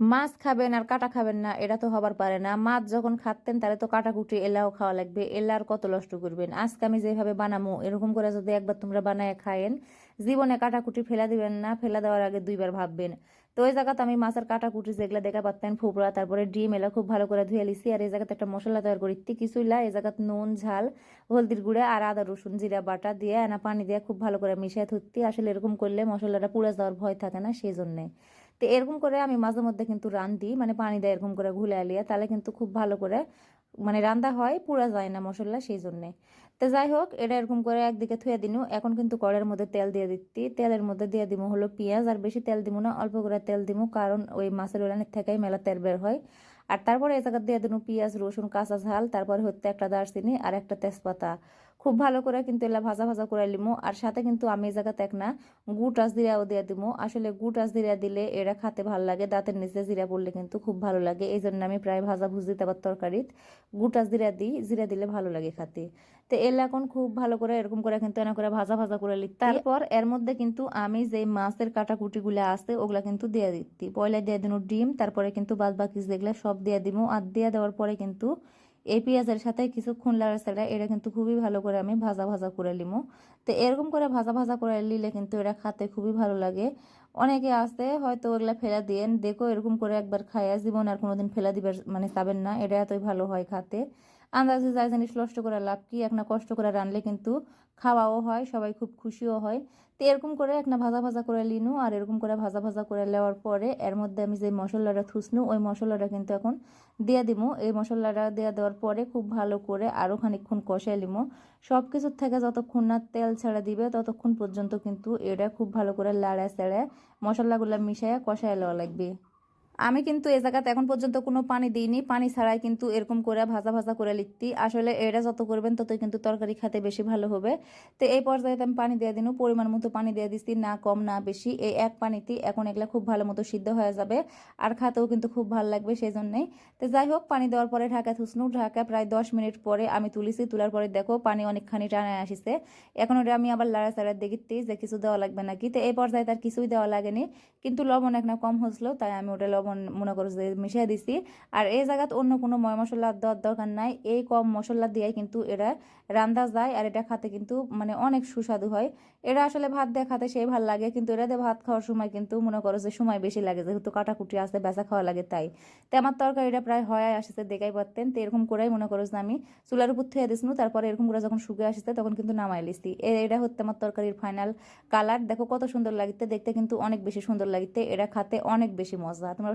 মাছ খাবেন আর কাটা খাবেন না, এটা তো হবার পারে না। মাছ যখন খাতেন তাহলে তো কাটাকুটি, এলাও খাওয়া লাগবে। এলা আর কত নষ্ট করবেন? আজকে আমি যেভাবে বানামো, এরকম করে যদি একবার তোমরা বানায় খায়েন, জীবনে কাটাকুটি ফেলা দিবেন না, ফেলা দেওয়ার আগে দুইবার ভাববেন। তো ওই জায়গাতে আমি মাছের কাটাকুটি যেগুলো দেখা পারতেন ফুপড়া তারপরে ডিম এলা খুব ভালো করে ধুয়ে লিছি আর এই জায়গাতে একটা মশলা তৈরি করি কিছুই লা এই জায়গাতে নুন, ঝাল, হলদির গুঁড়া আর আদা, রসুন, জিরা, বাটা দিয়ে এনা পানি দিয়ে খুব ভালো করে মিশিয়ে ধরতি আসলে এরকম করলে মশলাটা পুড়ে যাওয়ার ভয় থাকে না সেই জন্যে তো এরকম করে আমি মাঝে মধ্যে কিন্তু রান্ধি মানে পানি দেয় এরকম করে ঘুলে আলিয়ে তাহলে কিন্তু খুব ভালো করে মানে রান্দা হয়, পুরা যায় না মশলা সেই জন্যে। তো যাই হোক, এটা এরকম করে একদিকে থুয়ে দিনু, এখন কিন্তু কড়ের মধ্যে তেল দিয়ে দিচ্ছি, তেলের মধ্যে দিয়ে দিব হলো পেঁয়াজ, আর বেশি তেল দিব না, অল্প করে তেল দিব, কারণ ওই মাছের ওলানের থেকেই মেলা তেল বের হয়। আর তারপরে এই জায়গা দিয়ে দিনু পেঁয়াজ, রসুন, কাঁচা ঝাল, তারপরে হচ্ছে একটা দারচিনি আর একটা তেজপাতা। খুব ভালো করে কিন্তু এলা ভাজা ভাজা করে লিমো। আর সাথে কিন্তু আমি এই জায়গাতে এক না গুট আস জিরাও দিয়ে দিমো। আসলে গুট আস জিরা দিলে এরা খাতে ভালো লাগে দাঁতের নিচে জিরা পড়লে কিন্তু খুব ভালো লাগে। এই জন্য আমি প্রায় ভাজা ভুজি তারপর তরকারিত গুট আস জিরা দিই জিরা দিলে ভালো লাগে খাতে। তো এলা এখন খুব ভালো করে এরকম করে কিন্তু এনা করে ভাজা ভাজা করে লিখতে। তারপর এর মধ্যে কিন্তু আমি যে মাছের কাটাকুটিগুলো আছে ওগুলা কিন্তু দিয়ে দিচ্ছি পয়লা দিয়ে দিন ডিম তারপরে কিন্তু বাদ বাকি যেগুলো সব দিয়ে দিব আর দিয়ে দেওয়ার পরে কিন্তু এই পেঁয়াজের সাথে কিছুক্ষণ লাড়াচাড়া এটা কিন্তু খুবই ভালো করে আমি ভাজা ভাজা করে নিমো। তো এরকম করে ভাজা ভাজা করে নিলে কিন্তু এটা খাতে খুবই ভালো লাগে। অনেকে আসে হয়তো ওগুলা ফেলা দিয়েন দেখো এরকম করে একবার খাইয়া জীবন আর কোনোদিন ফেলা দিবার মানে চাবেন না, এটা এতই ভালো হয় খাতে। আন্দাজে যাই জিনিস নষ্ট করে লাভ কি? একটা কষ্ট করে রানলে কিন্তু খাওয়াও হয়, সবাই খুব খুশিও হয়। তো এরকম করে একটা ভাজা ভাজা করে লিনু আর এরকম করে ভাজা ভাজা করে নেওয়ার পরে এর মধ্যে আমি যে মশলাটা থুসনু, ওই মশলাটা কিন্তু এখন দিয়ে দিমু। এই মশলাটা দিয়ে দেওয়ার পরে খুব ভালো করে আরও খানিকক্ষণ কষাই লিমু। সব কিছুর থেকে যতক্ষণ না তেল ছেড়ে দিবে ততক্ষণ পর্যন্ত কিন্তু এটা খুব ভালো করে লাড়া ছেড়ে মশলাগুলো মিশাইয়া কষাই লওয়া লাগবে। আমি কিন্তু এ জায়গাতে এখন পর্যন্ত কোনো পানি দিইনি। পানি ছাড়াই কিন্তু এরকম করে ভাজা ভাজা করে লিখতি। আসলে এটা যত করবেন ততই কিন্তু তরকারি খেতে বেশি ভালো হবে। তো এই পর্যায়ে আমি পানি দিয়ে দিনু, পরিমাণ মতো পানি দিয়ে দিচ্ছি না কম, না বেশি। এই এক পানিতে এখন এগুলা খুব ভালো মতো সিদ্ধ হয়ে যাবে আর খাতেও কিন্তু খুব ভালো লাগবে সেই জন্যই তো যাই হোক, পানি দেওয়ার পরে ঢাকা থুসনু ঢাকা প্রায় দশ মিনিট পরে আমি তুলিছি। তোলার পরে দেখো পানি অনেকখানি টানে আসিছে। এখন ওটা আমি আবার লাড়া চাড়া দেখিতে যে কিছু দেওয়া লাগবে নাকি। তো এই পর্যায়ে তার কিছুই দেওয়া লাগেনি। কিন্তু লবণ এক না কম হচ্ছিল তাই আমি ওটা লবণ মনে করো যে মিশিয়ে দিছি, আর এই জায়গাত অন্য কোনো ময় মশলা দেওয়ার দরকার নাই। এই কম মশলা দিয়ে কিন্তু এরা রান্দা যায়, আর এটা খাতে কিন্তু মানে অনেক সুস্বাদু হয়। এরা আসলে ভাত দিয়ে খাতে সেই ভালো লাগে, কিন্তু এরা দিয়ে ভাত খাওয়ার সময় কিন্তু মনে করো যে সময় বেশি লাগে, যেহেতু কাটাকুটি আসতে বেচা খাওয়া লাগে তাই। তো আমার তরকারিটা প্রায় হয় আসছে, দেখাই পারতেন। তো এরকম করেই মনে করো যে আমি চুলার উপর থুয়ে দিসনু তারপরে এরকম করে যখন শুকে আসছে তখন কিন্তু নামাই লিসি এটা হচ্ছে আমার তরকারির ফাইনাল কালার দেখো কত সুন্দর লাগিতে দেখতে কিন্তু অনেক বেশি সুন্দর লাগিতে এটা খাতে অনেক বেশি মজা। তোমরা